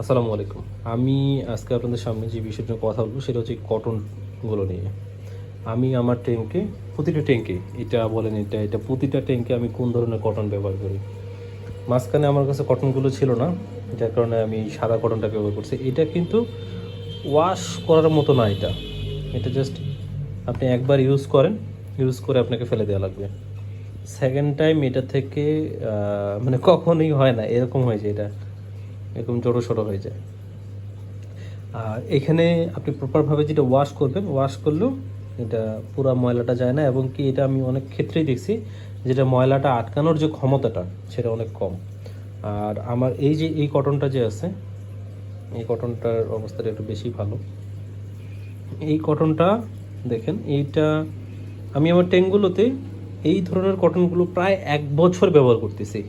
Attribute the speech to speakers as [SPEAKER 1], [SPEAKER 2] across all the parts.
[SPEAKER 1] আসসালামু আলাইকুম। আমি আজকে আপনাদের সামনে যে বিষয়টা কথা বলব, সেটা হচ্ছে কটনগুলো নিয়ে। আমি আমার ট্যাঙ্কে প্রতিটা ট্যাঙ্কে এটা বলেন এটা এটা প্রতিটা ট্যাঙ্কে আমি কোন ধরনের কটন ব্যবহার করি? মাঝখানে আমার কাছে কটনগুলো ছিল না, যার কারণে আমি সাদা কটনটা ব্যবহার করছি। এটা কিন্তু ওয়াশ করার মতো না এটা। এটা জাস্ট আপনি একবার ইউজ করেন ইউজ করে আপনাকে ফেলে দেওয়া লাগবে। সেকেন্ড টাইম এটা থেকে মানে কখনোই হয় না, এরকম হয়ে যায় এটা। এরকম ছোটো ছোটো হয়ে যায়। আর এখানে আপনি প্রপারভাবে যেটা ওয়াশ করবেন ওয়াশ করলেও এটা পুরো ময়লাটা যায় না এবং কি এটা আমি অনেক ক্ষেত্রেই দেখছি যেটা ময়লাটা আটকানোর যে ক্ষমতাটা সেটা অনেক কম। আর আমার এই যে এই কটনটা যে আছে, এই কটনটার অবস্থাটা একটু বেশি ভালো। এই কটনটা দেখেন, এইটা আমি আমার ট্যাঙ্কগুলোতে এই ধরনের কটনগুলো প্রায় এক বছর ব্যবহার করতেছি।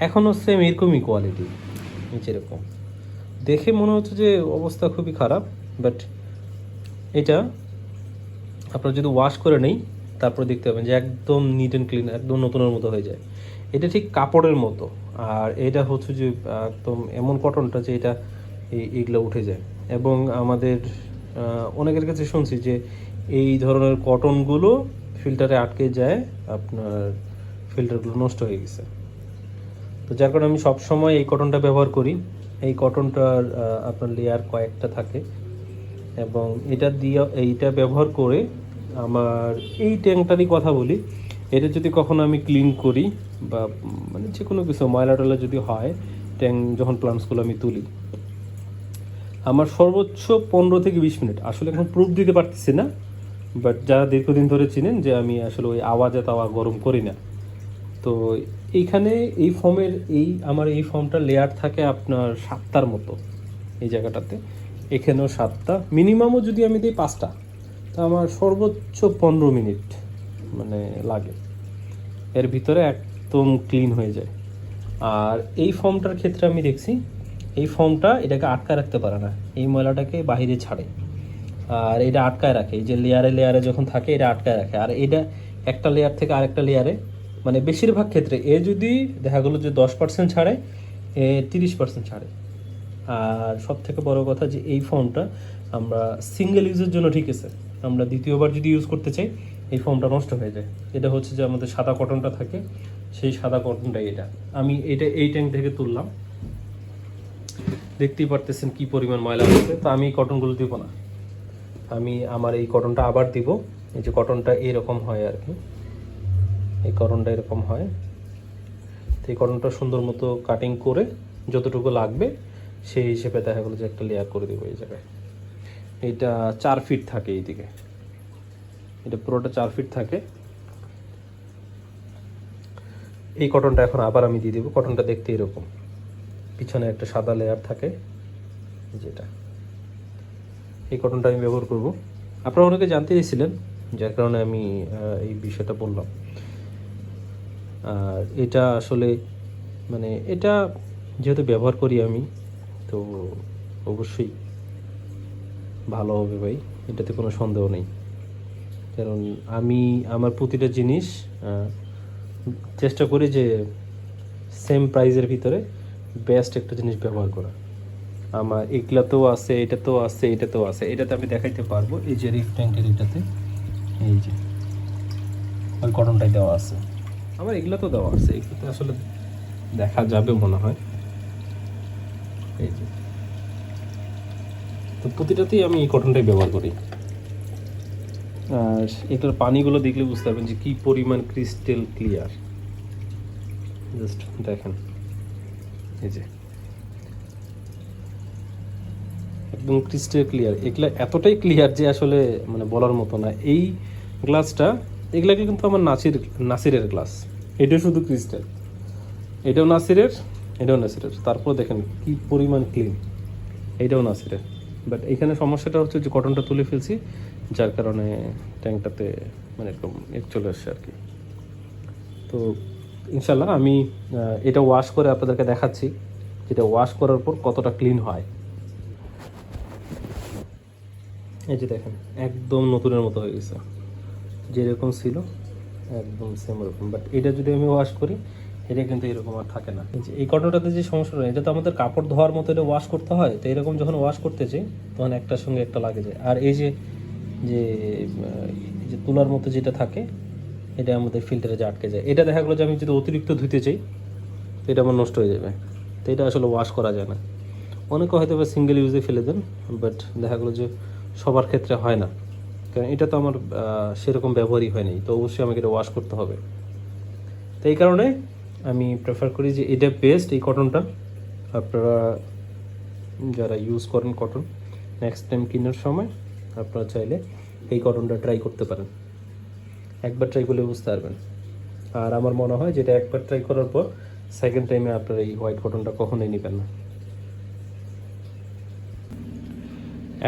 [SPEAKER 1] এখনও সেম এরকমই কোয়ালিটি যেরকম। দেখে মনে হচ্ছে যে অবস্থা খুবই খারাপ বাট এটা আপনারা যদি ওয়াশ করে নেই, তারপর দেখতে পাবেন যে একদম নিট অ্যান্ড ক্লিন একদম নতুনের মতো হয়ে যায়। এটা ঠিক কাপড়ের মতো, আর এটা হচ্ছে যে একদম এমন কটনটা যে এটা এই, এইগুলো উঠে যায়। এবং আমাদের অনেকের কাছে শুনছি যে এই ধরনের কটনগুলো ফিল্টারে আটকে যায়, আপনার ফিল্টারগুলো নষ্ট হয়ে গেছে। তো যার কারণে আমি সব সময় এই কটনটা ব্যবহার করি। এই কটনটার আপনার লেয়ার কয়েকটা থাকে। এবং এটা দিয়ে, এইটা ব্যবহার করে আমার এই ট্যাঙ্কটারই কথা বলি। এটা যদি কখনো আমি ক্লিন করি বা মানে যে কোনো কিছু, ময়লা টয়লা যদি হয় ট্যাঙ্ক যখন প্লান্টসগুলো আমি তুলি, আমার সর্বোচ্চ পনেরো থেকে বিশ মিনিট, আসলে এখন প্রুফ দিতে পারতেছি না বাট যারা দীর্ঘদিন ধরে চিনেন যে আমি আসলে ওই আওয়াজে তাওয়া গরম করি না তো এইখানে এই ফর্মের এই, আমার এই ফর্মটা লেয়ার থাকে আপনার সাতটার মতো এই জায়গাটাতে। এখানেও সাতটা। মিনিমামও যদি আমি দিই পাঁচটা, তা আমার সর্বোচ্চ পনেরো মিনিট মানে লাগে। এর ভিতরে একদম ক্লিন হয়ে যায়। আর এই ফর্মটার ক্ষেত্রে আমি দেখছি, এই ফর্মটা এটাকে আটকায় রাখতে পারে না। এই ময়লাটাকে বাইরে ছাড়ে। আর এটা আটকায় রাখে। এই যে লেয়ারে লেয়ারে যখন থাকে, এটা আটকায় রাখে। আর এটা একটা লেয়ার থেকে আরেকটা লেয়ারে মানে বেশিরভাগ ক্ষেত্রে এ যদি দেখা গেলো যে দশ পার্সেন্ট ছাড়ে, এ তিরিশ পার্সেন্ট ছাড়ে। আর সব থেকে বড় কথা যে এই ফর্মটা আমরা সিঙ্গেল ইউজের জন্য ঠিক আছে। আমরা দ্বিতীয়বার যদি ইউজ করতে চাই, এই ফর্মটা নষ্ট হয়ে যায়। এটা হচ্ছে যে আমাদের সাদা কটনটা থাকে, সেই সাদা কটনটাই এটা। আমি এটা এই ট্যাঙ্ক থেকে তুললাম। দেখতেই পারতেছেন কি পরিমাণ ময়লা হচ্ছে। তো আমি কটনগুলো দিব না। আমি আমার এই কটনটা আবার দিব। এই যে কটনটা এরকম হয় আর কি। এই কটনটা এরকম হয়। তো এই কটনটা সুন্দর মতো কাটিং করে যতটুকু লাগবে, সেই হিসেবে দেখা গেলো যে একটা লেয়ার করে দেবো এই জায়গায়। এটা চার ফিট থাকে এইদিকে। এটা পুরোটা চার ফিট থাকে। এই কটনটা এখন আবার আমি দিয়ে দেবো। কটনটা দেখতে এরকম। পিছনে একটা সাদা লেয়ার থাকে যেটা এই কটনটা আমি ব্যবহার করব। আপনারা অনেকে জানতে চেয়েছিলেন যার কারণে আমি এই বিষয়টা বললাম। আর এটা আসলে মানে এটা যেহেতু ব্যবহার করি আমি, তো অবশ্যই ভালো হবে ভাই, এটাতে কোনো সন্দেহ নেই। কারণ আমি আমার প্রতিটা জিনিস চেষ্টা করি যে সেম প্রাইজের ভিতরে বেস্ট একটা জিনিস ব্যবহার করা। আমার এগুলাতেও আছে, এটাতেও আছে এটাতেও আছে, এটাতে আমি দেখাইতে পারব, এই যে রিফ ট্যাঙ্কের এটাতে, এই যে, ওই কটনটাই দেওয়া আছে। আমার এগুলো তো দেওয়া আছে, এগুলোতে আসলে দেখা যাবে মনে হয়। এই যে। তো প্রতিটাতেই আমি এই কটনটাই ব্যবহার করি। আর এটার পানিগুলো দেখলে বুঝতে পারবেন যে কি পরিমাণ ক্রিস্টেল ক্লিয়ার জাস্ট দেখেন। এই যে। একদম ক্রিস্টেল ক্লিয়ার এগুলো এতটাই ক্লিয়ার যে আসলে মানে বলার মতো না। এই গ্লাসটা এগুলাকে কিন্তু আমার নাসির, নাসিরের গ্লাস এটা শুধু ক্রিস্টাল এটাও নাসিরের এটাও নাসিরের। তারপর দেখেন কি পরিমাণ ক্লিন এটাও নাসিরের। বাট এখানে সমস্যাটা হচ্ছে যে কটনটা তুলে ফেলছি, যার কারণে ট্যাঙ্কটাতে মানে এরকম চলে আসছে আর কি। তো ইনশাল্লাহ আমি এটা ওয়াশ করে আপনাদেরকে দেখাচ্ছি যেটা ওয়াশ করার পর কতটা ক্লিন হয়। এই যে দেখেন, একদম নতুনের মতো হয়ে গেছে। যেরকম ছিল, একদম সেম ওরকম। বাট এটা যদি আমি ওয়াশ করি, এটা কিন্তু এরকম আর থাকে না। এই কটনটাতে যে সমস্যাটা এটা তো আমাদের কাপড় ধোয়ার মতো এটা ওয়াশ করতে হয়, তো এরকম যখন ওয়াশ করতে চাই তখন একটার সঙ্গে একটা লাগে যায়। আর এই যে যে যে তুলার মতো যেটা থাকে, এটা আমাদের ফিল্টারে যে আটকে যায়। এটা দেখা গেলো যে আমি যদি অতিরিক্ত ধুতে চাই তো এটা আমার নষ্ট হয়ে যাবে। তো এটা আসলে ওয়াশ করা যায় না। অনেকে হয়তো বা সিঙ্গেল ইউজে ফেলে দেন বাট দেখা গেলো যে সবার ক্ষেত্রে হয় না। কারণ এটা তো আমার সেরকম ব্যবহারই হয়নি তো অবশ্যই আমাকে এটা ওয়াশ করতে হবে। তো এই কারণে আমি প্রেফার করি যে এটা বেস্ট এই কটনটা আপনারা যারা ইউজ করেন কটন নেক্সট টাইম কেনার সময় আপনারা চাইলে এই কটনটা ট্রাই করতে পারেন। একবার ট্রাই করলে বুঝতে পারবেন। আর আমার মনে হয় যেটা একবার ট্রাই করার পর সেকেন্ড টাইমে আপনারা এই হোয়াইট কটনটা কখনোই নেবেন না।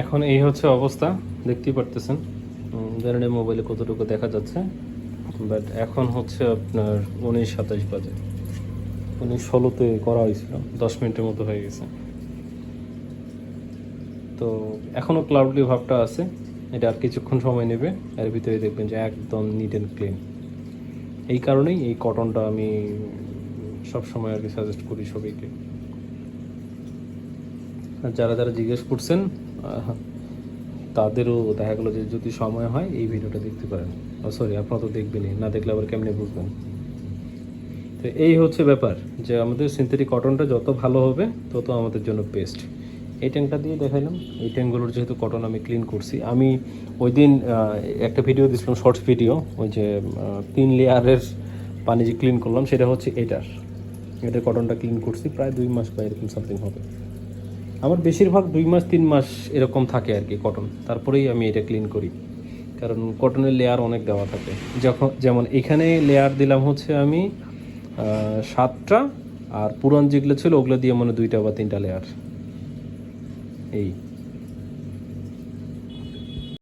[SPEAKER 1] এখন এই হচ্ছে অবস্থা, দেখতেই পারতেছেন। জানি মোবাইলে কতটুকু দেখা যাচ্ছে? বাট এখন হচ্ছে আপনার উনিশ সাতাশ বাজে। উনিশ ষোলোতে করা হয়েছিল, দশ মিনিটের মতো হয়ে গেছে। তো এখনও ক্লাউডলি ভাবটা আছে, এটা আর কিছুক্ষণ সময় নেবে, এর ভিতরে দেখবেন যে একদম নিট অ্যান্ড ক্লিন এই কারণেই এই কটনটা আমি সব সময় আর কি সাজেস্ট করি সবাইকে। যারা যারা জিজ্ঞেস করছেন তাদেরও দেখা গেলো যে যদি সময় হয়, এই ভিডিওটা দেখতে পারেন। সরি আপনারা তো দেখবেনই না দেখলে আবার কেমনে বুঝবেন? তো এই হচ্ছে ব্যাপার যে আমাদের সিনথেটিক কটনটা যত ভালো হবে, তত আমাদের জন্য বেস্ট এই ট্যাঙ্কটা দিয়ে দেখাইলাম। এই ট্যাঙ্কগুলোর যেহেতু কটন আমি ক্লিন করছি, আমি ওই দিন একটা ভিডিও দিয়েছিলাম শর্টস ভিডিও ওই যে তিন লেয়ারের পানি যে ক্লিন করলাম, সেটা হচ্ছে এটার। এটার কটনটা ক্লিন করছি, প্রায় দুই মাস বা এরকম সামথিং হবে। আমার বেশিরভাগ দুই মাস, তিন মাস এরকম থাকে আর কি কটন তারপরেই আমি এটা ক্লিন করি। কারণ কটনের লেয়ার অনেক দেওয়া থাকে। যখন, যেমন এখানে লেয়ার দিলাম হচ্ছে আমি সাতটা, আর পুরান যেগুলো ছিল ওগুলো দিয়ে মানে দুইটা বা তিনটা লেয়ার এই।